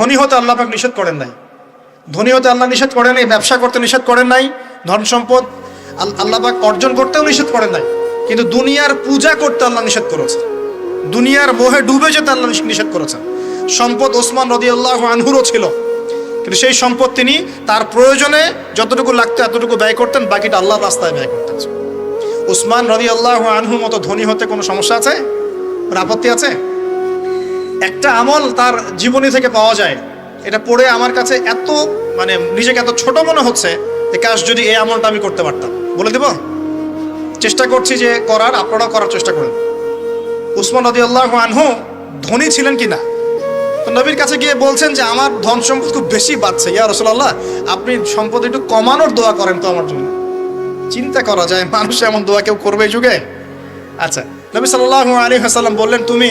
ধনী হতে আল্লাহ পাক নিষেধ করেন নাই। ধনী হতে আল্লাহ নিষেধ করেন নাই, ব্যবসা করতে নিষেধ করেন নাই, ধন সম্পদ আল- আল্লাহ পাক অর্জন করতেও নিষেধ করেন নাই, কিন্তু দুনিয়ার পূজা করতে আল্লাহ নিষেধ করেছে দুনিয়ার মোহে ডুবে যেতে আল্লাহ নিষ- নিষেধ করেছেন। সম্পদ ওসমান রদি আল্লাহ আনহুরও ছিল, কিন্তু সেই সম্পদ তিনি তার প্রয়োজনে যতটুকু লাগতো এতটুকু ব্যয় করতেন, বাকিটা আল্লাহর রাস্তায় ব্যয় করতেন। ওসমান রদি আল্লাহ আনহুর মতো ধনী হতে কোনো সমস্যা আছে? আপত্তি আছে? একটা আমল তার জীবনী থেকে পাওয়া যায়। এটা পড়ে আমার কাছে এত মানে নিজেকে এত ছোট মনে হচ্ছে যে কাশ যদি এই আমলটা আমি করতে পারতাম। বলে দেব? চেষ্টা করছি যে করার, আপনারাও করার চেষ্টা করুন। উসমান নদী আল্লাহ আনহু ধনী ছিলেন কি না তো নবীর কাছে গিয়ে বলছেন যে, আমার ধন সম্পদ খুব বেশি বাড়ছে। ইয়া রসুল্লাহ আপনি সম্পদ একটু কমানোর দোয়া করেন তো আমার জন্য। চিন্তা করা যায়, মানুষ এমন দোয়া কেউ করবে যুগে? আচ্ছা নবী সাল্লাহ আলী হাসাল্লাম বললেন, তুমি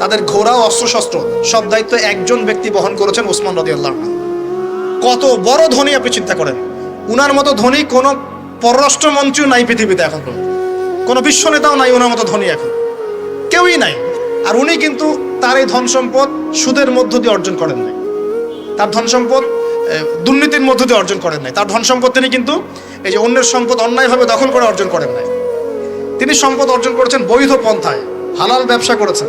তাদের ঘোড়া অস্ত্রশস্ত্র। সব দায়িত্ব একজন ব্যক্তি বহন করেছেন ওসমান রদি আল্লাহ কত বড় ধনী আপনি চিন্তা করেন। উনার মতো ধনী কোনো পররাষ্ট্রমন্ত্রীও নাই পৃথিবীতে এখন পর্যন্ত। কোনো বিশ্ব নেতাও নাই ওনার মতো ধনী এখন। কেউই নাই। আর উনি কিন্তু তার এই ধন সম্পদ সুদের মধ্য দিয়ে অর্জন করেন নাই। তার ধন সম্পদ দুর্নীতির মধ্য দিয়ে অর্জন করেন নাই। তার ধন সম্পদ তিনি কিন্তু এই যে অন্যের সম্পদ অন্যায়ভাবে দখল করে অর্জন করেন নাই। তিনি সম্পদ অর্জন করেছেন বৈধ পন্থায়। হালাল ব্যবসা করেছেন।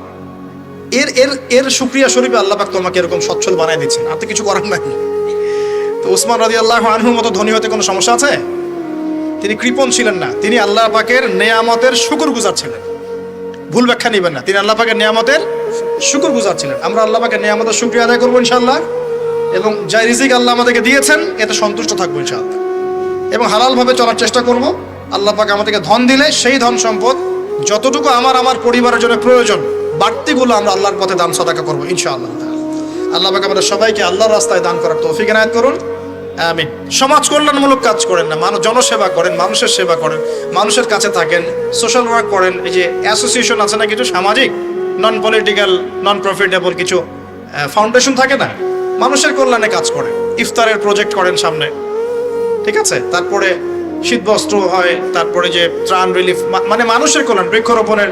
এর এর এর সুক্রিয়া স্বরূপে আল্লাহ পাক তোমাকে এরকম সচ্ছল বানাই দিচ্ছেন। আর তো কিছু করার নাই। তো উসমান রাজি আল্লাহ আনহুর মতো ধনী হতে কোনো সমস্যা আছে? তিনি কৃপণ ছিলেন না। তিনি আল্লাহ পাকের নেয়ামতের শুকুর গুজার ছিলেন। ভুল ব্যাখ্যা নেবেন না। তিনি আল্লাহ পাকের নিয়ামতের শুকুর গুজার ছিলেন। আমরা আল্লাহ পাকের নিয়ামতের শুক্রিয়া আদায় করব ইনশাল্লাহ এবং যা রিজিক আল্লাহ আমাদেরকে দিয়েছেন, এতে সন্তুষ্ট থাকব ইনশাআল্লাহ। এবং হালালভাবে চলার চেষ্টা করব। আল্লাহ পাক আমাদেরকে ধন দিলে সেই ধন সম্পদ যতটুকু আমার আমার পরিবারের জন্য প্রয়োজন বাড়তিগুলো আমরা আল্লাহর পথে দান, সদাকা করব, ইনশাআল্লাহ। আল্লাহ পাক আমাদের সবাইকে আল্লাহর রাস্তায় দান করার তৌফিক এনায়ত করুন। আমিন। সমাজ কল্যাণমূলক কাজ করেন না, মানুষ জনসেবা করেন, মানুষের সেবা করেন, মানুষের কাছে থাকেন, সোশ্যাল ওয়ার্ক করেন, এই যে অ্যাসোসিয়েশন আছে না কিছু, সামাজিক নন পলিটিক্যাল নন প্রফিটেবল কিছু ফাউন্ডেশন থাকে না, মানুষের কল্যাণে কাজ করেন, ইফতারের প্রজেক্ট করেন সামনে, ঠিক আছে? তারপরে শীতবস্ত্র হয়, তারপরে যে ত্রাণ রিলিফ মানে মানুষের কল্যাণ, বৃক্ষরোপণের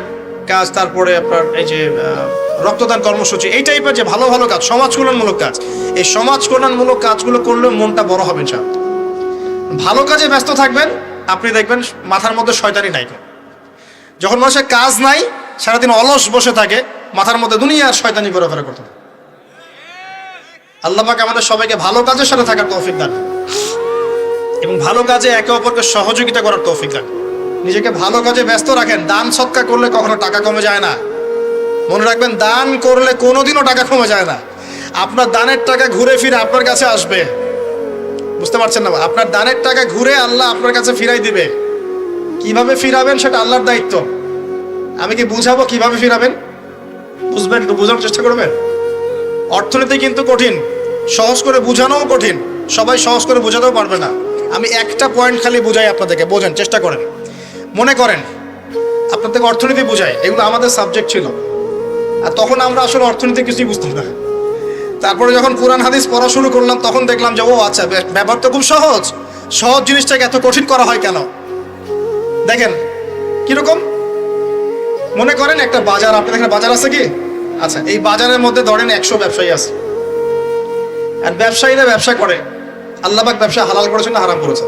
কাজ, তারপরে আপনার এই যে রক্তদান কর্মসূচি, এই টাইপের যে ভালো ভালো কাজ সমাজ কল্যাণমূলক কাজ, এই সমাজ কল্যাণমূলক কাজগুলো করলে মনটা বড় হবে সব ভালো কাজে ব্যস্ত থাকবেন, আপনি দেখবেন মাথার মধ্যে শয়তানি নাই যখন মানুষের কাজ নাই, সারাদিন অলস বসে থাকে, মাথার মধ্যে দুনিয়ার শয়তানি করে ফেরা করতে থাকে। আল্লাহ পাক আমাদের সবাইকে ভালো কাজের সাথে থাকার তৌফিক দান এবং ভালো কাজে একে অপরকে সহযোগিতা করার তৌফিক দান নিজেকে ভালো কাজে ব্যস্ত রাখেন। দান সৎকা করলে কখনো টাকা কমে যায় না। মনে রাখবেন, দান করলে কোনোদিনও টাকা কমে যায় না। আপনার দানের টাকা ঘুরে ফিরে আপনার কাছে আসবে। বুঝতে পারছেন না? আপনার দানের টাকা ঘুরে আল্লাহ আপনার কাছে ফিরাই দিবে। কীভাবে ফিরাবেন সেটা আল্লাহর দায়িত্ব। আমি কি বুঝাবো কীভাবে ফিরাবেন? বুঝবেন একটু বোঝানোর চেষ্টা করবেন? অর্থনীতি কিন্তু কঠিন। সহজ করে বোঝানোও কঠিন। সবাই সহজ করে বোঝাতেও পারবে না। আমি একটা পয়েন্ট খালি বুঝাই আপনাদেরকে। বোঝেন, চেষ্টা করেন। মনে করেন আপনাদেরকে অর্থনীতি বোঝায়, এগুলো আমাদের সাবজেক্ট ছিল। আর তখন আমরা আসলে অর্থনীতি কিছুই বুঝতাম না। তারপরে যখন কোরআন, হাদিস পড়া শুরু করলাম, তখন দেখলাম যে, ও আচ্ছা ব্যাপার তো খুব সহজ। সহজ জিনিসটাকে এত কঠিন করা হয় কেন? দেখেন, কীরকম? মনে করেন একটা বাজার, আপনাদের এখানে বাজার আছে কি? আচ্ছা এই বাজারের মধ্যে ধরেন একশো ব্যবসায়ী আছে। আর ব্যবসায়ীরা ব্যবসা করে। আল্লাহবাক ব্যবসা হালাল করেছেন না হারাম করেছেন?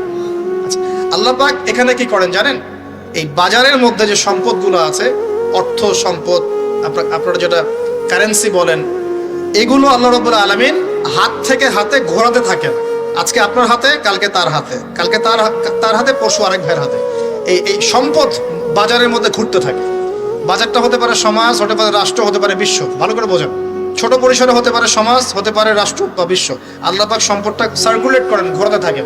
আল্লাহ পাক এখানে কি করেন জানেন? এই বাজারের মধ্যে যে সম্পদগুলো আছে, অর্থ সম্পদ, আপনার যেটা কারেন্সি বলেন, এগুলো আল্লাহ রব্বুল আলমিন হাত থেকে হাতে ঘোরাতে থাকেন। আজকে আপনার হাতে, কালকে তার হাতে। কালকে তার তার হাতে পশু আরেক ভাইয়ের হাতে। এই এই সম্পদ বাজারের মধ্যে ঘুরতে থাকে। বাজারটা হতে পারে সমাজ, হতে পারে রাষ্ট্র, হতে পারে বিশ্ব। ভালো করে বোঝেন। ছোট পরিসরে হতে পারে সমাজ, হতে পারে রাষ্ট্র বা বিশ্ব। আল্লাহ পাক সম্পদটা সার্কুলেট করেন, ঘোরাতে থাকেন।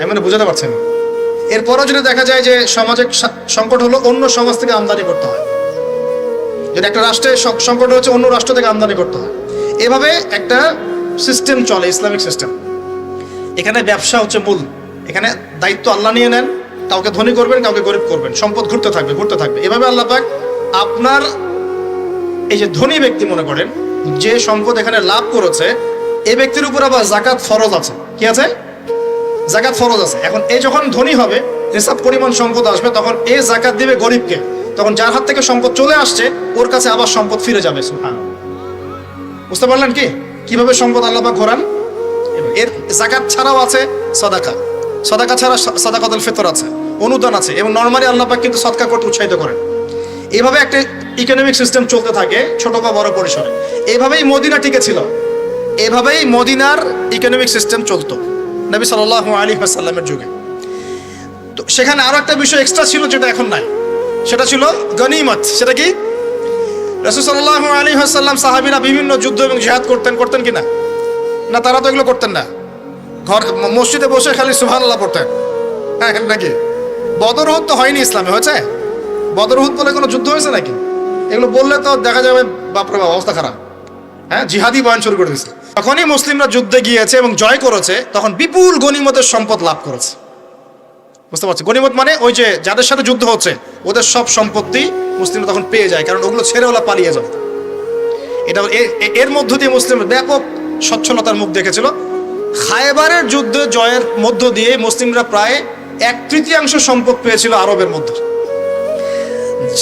আমি মানে বুঝাতে পারছেন। এরপরও যদি দেখা যায় যে সমাজে সংকট হলো, অন্য সমাজ থেকে আমদানি করতে হয়। যদি একটা রাষ্ট্রে সংকট হচ্ছে অন্য রাষ্ট্র থেকে আমদানি করতে হয়। এভাবে একটা সিস্টেম চলে, ইসলামিক সিস্টেম এখানে ব্যবসা হচ্ছে মূল। এখানে দায়িত্ব আল্লাহ নিয়ে নেন, কাউকে ধনী করবেন, কাউকে গরিব করবেন। সম্পদ ঘুরতে থাকবে ঘুরতে থাকবে। এভাবে আল্লাহ পাক আপনার এই যে ধনী ব্যক্তি মনে করেন, যে সম্পদ এখানে লাভ করেছে, এ ব্যক্তির উপর আবার জাকাত ফরজ আছে। কি আছে? জাকাত ফরজ আছে। এখন এই যখন ধনী হবে, হিসাব পরিমাণ সম্পদ আসবে, তখন এ জাকাত দিবে গরিবকে। তখন যার হাত থেকে সম্পদ চলে আসছে, ওর কাছে আবার সম্পদ ফিরে যাবে। বুঝতে পারলেন কি? কীভাবে সম্পদ আল্লাহ ঘোরান? এর জাকাত ছাড়াও আছে সদাকা। সদাকা ছাড়া সদাকাতুল ফিতর আছে, অনুদান আছে, এবং নর্মালি আল্লাহ পাক কিন্তু সদকা করতে উৎসাহিত করেন। এভাবে একটা ইকোনমিক সিস্টেম চলতে থাকে, ছোট বা বড় পরিসরে। এভাবেই মদিনা টিকে ছিল। এভাবেই মদিনার ইকোনমিক সিস্টেম চলতো। নবী সাল্লাহ আলী সাল্লামের যুগে। তো সেখানে আরও একটা বিষয় এক্সট্রা ছিল যেটা এখন নাই। সেটা ছিল গনিমত। সেটা কি? রসুল সাল্লাহ আলী সাল্লাম সাহাবিরা বিভিন্ন যুদ্ধ এবং জেহাদ করতেন করতেন কিনা না? না, তারা তো এগুলো করতেন না। ঘর, মসজিদে বসে খালি সুহান আল্লাহ পড়তেন। হ্যাঁ নাকি? বদরহুদ তো হয়নি ইসলামে, হয়েছে? বদরহুদ বলে কোনো যুদ্ধ হয়েছে নাকি? এগুলো বললে তো দেখা যাবে, বাপরে বাপ, অবস্থা খারাপ। হ্যাঁ জিহাদি বয়ান শুরু করে দিয়েছে। তখনই মুসলিমরা যুদ্ধে গিয়েছে এবং জয় করেছে, তখন বিপুল গনিমতের সম্পদ লাভ করেছে। বুঝতে পারছি গনিমত মানে ওই যে যাদের সাথে যুদ্ধ হচ্ছে, ওদের সব সম্পত্তি মুসলিমরা তখন পেয়ে যায়, কারণ ওগুলো ছেড়ে ওলা পালিয়ে যাবে। এটা এর মধ্য দিয়ে মুসলিম ব্যাপক স্বচ্ছলতার মুখ দেখেছিল। খায়বারের যুদ্ধ জয়ের মধ্য দিয়ে মুসলিমরা প্রায় এক তৃতীয়াংশ সম্পদ পেয়েছিল আরবের মধ্যে।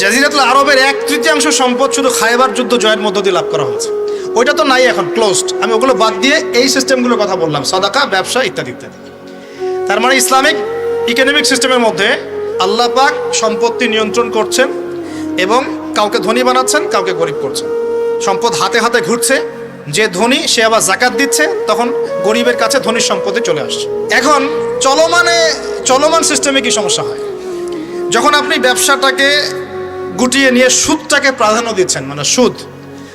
জাজিরাতুল আরবের এক তৃতীয়াংশ সম্পদ শুধু খায়বার যুদ্ধ জয়ের মধ্য দিয়ে লাভ করা হয়েছে। ওইটা তো নাই এখন ক্লোজড আমি ওগুলো বাদ দিয়ে এই সিস্টেমগুলোর কথা বললাম, সাদাকা, ব্যবসা ইত্যাদি ইত্যাদি। তার মানে ইসলামিক ইকোনমিক সিস্টেমের মধ্যে আল্লাহ পাক সম্পত্তি নিয়ন্ত্রণ করছেন এবং কাউকে ধনী বানাচ্ছেন, কাউকে গরিব করছেন। সম্পদ হাতে হাতে ঘুরছে, যে ধনী সে আবার জাকাত দিচ্ছে, তখন গরিবের কাছে ধনীর সম্পত্তি চলে আসছে। এখন চলমানে, চলমান সিস্টেমে কি সমস্যা হয়? যখন আপনি ব্যবসাটাকে গুটিয়ে নিয়ে সুদটাকে প্রাধান্য দিচ্ছেন মানে সুদ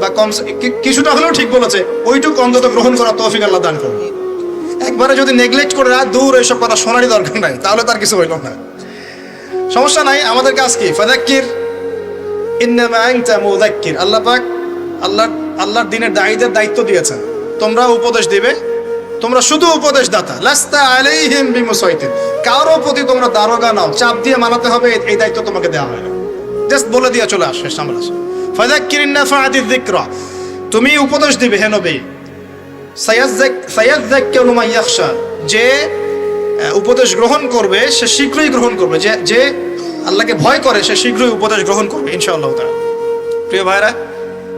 বা কম কিছুটা হলেও ঠিক বলেছে। ওইটুকু অন্তত গ্রহণ করার তৌফিক আল্লাহ দান করুন। একবারে যদি নেগলেক্ট করে রাখ দূর এইসব কথা শোনারই দরকার নাই, তাহলে তার কিছু হইল না। সমস্যা নাই, আমাদের কাজ কি? ফাদাক্কির মুযাক্কির। আল্লাহ পাক আল্লাহ, আল্লাহর দিনের দায়ীদের দায়িত্ব দিয়েছেন। তোমরা উপদেশ দিবে, তোমরা শুধু উপদেশ দাতা লাস্তা আলাইহিম বিমুসাইতিন। কারও প্রতি তোমরা দারোগা নাও। চাপ দিয়ে মানাতে হবে, এই- দায়িত্ব তোমাকে দেওয়া হয় না। জাস্ট বলে দিয়ে চলে আসে সামনে তুমি উপদেশ দিবে, হে নবী। যে উপদেশ গ্রহণ করবে, সে শীঘ্রই গ্রহণ করবে। যে যে আল্লাহকে ভয় করে, সে শীঘ্রই উপদেশ গ্রহণ করবে, ইনশাআল্লাহ তাআলা। প্রিয় ভাইরা,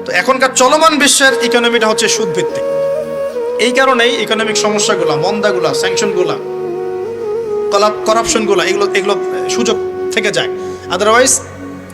তো এখনকার চলমান বিশ্বের ইকোনমিটা হচ্ছে সুদ ভিত্তিক এই কারণেই ইকোনমিক সমস্যাগুলো, মন্দাগুলা স্যাংশনগুলা করাপশনগুলো এগুলো এগুলো সুযোগ থেকে যায়। আদারওয়াইজ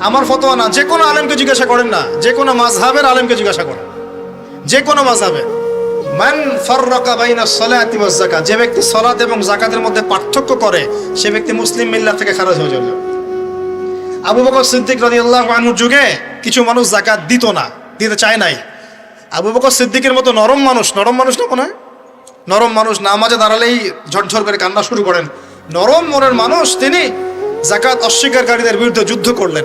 আমার ফতোয়া না, যে কোনো আলেমকে জিজ্ঞাসা করেন না, যে কোনো মাযহাবের আলেমকে জিজ্ঞাসা করেন। যে কোনো মাযহাবে। মান ফাররাকা বাইনা সলাতি ওয়াজ যাকাত, যে ব্যক্তি সলাত এবং যাকাতের মধ্যে পার্থক্য করে, সে ব্যক্তি মুসলিম মিল্লাত থেকে খারাজ হয়ে যাবে। আবু বকর সিদ্দিক রাদিয়াল্লাহু আনহুর যুগে কিছু মানুষ যাকাত দিত না, দিতে চায় নাই। আবু বকর সিদ্দিকের মতো নরম মানুষ নরম মানুষ না মনে নরম মানুষ নামাজে দাঁড়ালেই ঝরঝর করে কান্না শুরু করেন। নরম মনের মানুষ তিনি জাকাত অস্বীকারীদের বিরুদ্ধে যুদ্ধ করলেন।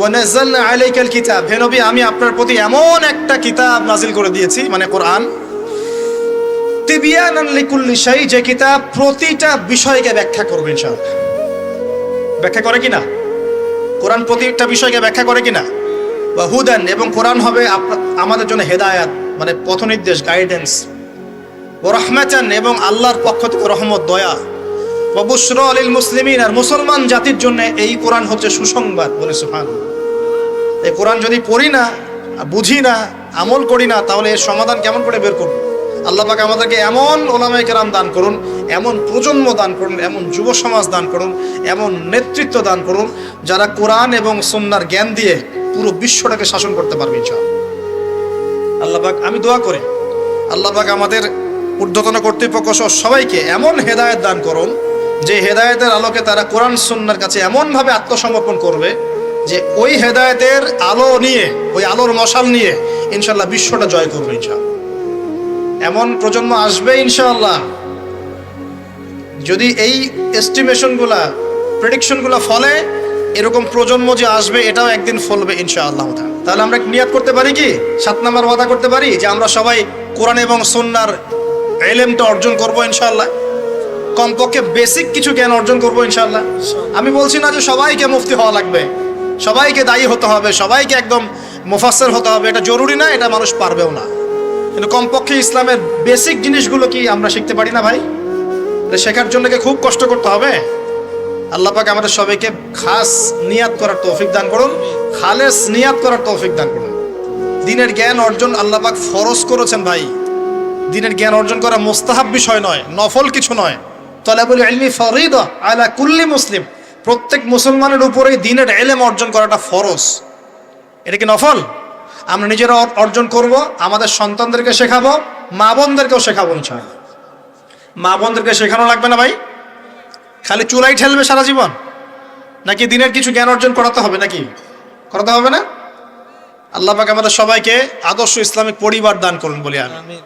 ওয়ানাজ্জালনা আলাইকাল কিতাব। হে আমি আপনার প্রতি এমন একটা কিতাব নাজিল করে দিয়েছি মানে কোরআন। তিবিয়ানান লিকুল্লি যে কিতাব প্রতিটা বিষয়কে ব্যাখ্যা করবে, ইনশাআল্লাহ। ব্যাখ্যা করে কিনা? কোরআন প্রতিটা বিষয়কে ব্যাখ্যা করে কিনা? বা হুদান, এবং কোরআন হবে আমাদের জন্য হেদায়াত মানে পথনির্দেশ গাইডেন্স ও রহমাচান এবং আল্লাহর পক্ষ থেকে রহমত, দয়া। ববুশ্র আলিল মুসলিমিন, আর মুসলমান জাতির জন্য এই কোরআন হচ্ছে সুসংবাদ, বলে সুফান এই কোরআন যদি পড়ি না বুঝি না, আমল করি না, তাহলে এর সমাধান কেমন করে বের করব? আল্লাহ আমাদেরকে এমন ওলামায়ে কেরাম দান করুন, এমন প্রজন্ম দান করুন, এমন যুব সমাজ দান করুন, এমন নেতৃত্ব দান করুন, যারা কোরআন এবং সুন্নার জ্ঞান দিয়ে পুরো বিশ্বটাকে শাসন করতে পারবে আল্লাহ পাক, আমি দোয়া করি, আল্লাহ পাক আমাদের ঊর্ধ্বতন কর্তৃপক্ষ সহ সবাইকে এমন হেদায়ত দান করুন, যে হেদায়েতের আলোকে তারা কোরআন, সুন্নার কাছে এমনভাবে আত্মসমর্পণ করবে যে ওই হেদায়েতের আলো নিয়ে, ওই আলোর মশাল নিয়ে ইনশাল্লাহ বিশ্বটা জয় করবে ইনশাল্লাহ এমন প্রজন্ম আসবে ইনশাআল্লাহ। যদি এই এস্টিমেশনগুলা প্রেডিকশনগুলো ফলে, এরকম প্রজন্ম যে আসবে, এটাও একদিন ফলবে ইনশাআল্লাহ। তাহলে আমরা নিয়াত করতে পারি কি? সাত নাম্বার ওয়াদা করতে পারি যে আমরা সবাই কোরআন এবং সন্ন্যার এলেমটা অর্জন করব ইনশাআল্লাহ। কমপক্ষে বেসিক কিছু জ্ঞান অর্জন করব ইনশাআল্লাহ। আমি বলছি না যে সবাইকে মুফতি হওয়া লাগবে। সবাইকে দায়ী হতে হবে, সবাইকে একদম মুফাসসির হতে হবে। এটা জরুরি না, এটা মানুষ পারবেও না। কিন্তু কমপক্ষে ইসলামের বেসিক জিনিসগুলো কি আমরা শিখতে পারি না ভাই? শেখার জন্য কি খুব কষ্ট করতে হবে? আল্লাহ আমাদের সবাইকে খাস নিয়াত করার তৌফিক দান করুন। খালেস নিয়াত করার তৌফিক দান করুন। দিনের জ্ঞান অর্জন আল্লাহ পাক ফরজ করেছেন ভাই। দিনের জ্ঞান অর্জন করা মোস্তাহাব বিষয় নয়, নফল কিছু নয়। তলাবুল ইলমি ফরিদ আলা কুল্লি মুসলিম। প্রত্যেক মুসলমানের উপরেই দিনের এলেম অর্জন করাটা ফরজ। এটা কি নফল? আমরা নিজেরা অর্জন করব, আমাদের সন্তানদেরকে শেখাবো, মা বোনদেরকেও শেখাবো ইনশাআল্লাহ। মা বোনদেরকে শেখানো লাগবে না ভাই? খালি চুলাই ঠেলবে সারা জীবন? নাকি দিনের কিছু জ্ঞান অর্জন করাতে হবে নাকি? করাতে হবে না? আল্লাহ পাক আমাদের সবাইকে আদর্শ ইসলামিক পরিবার দান করুন বলি আমি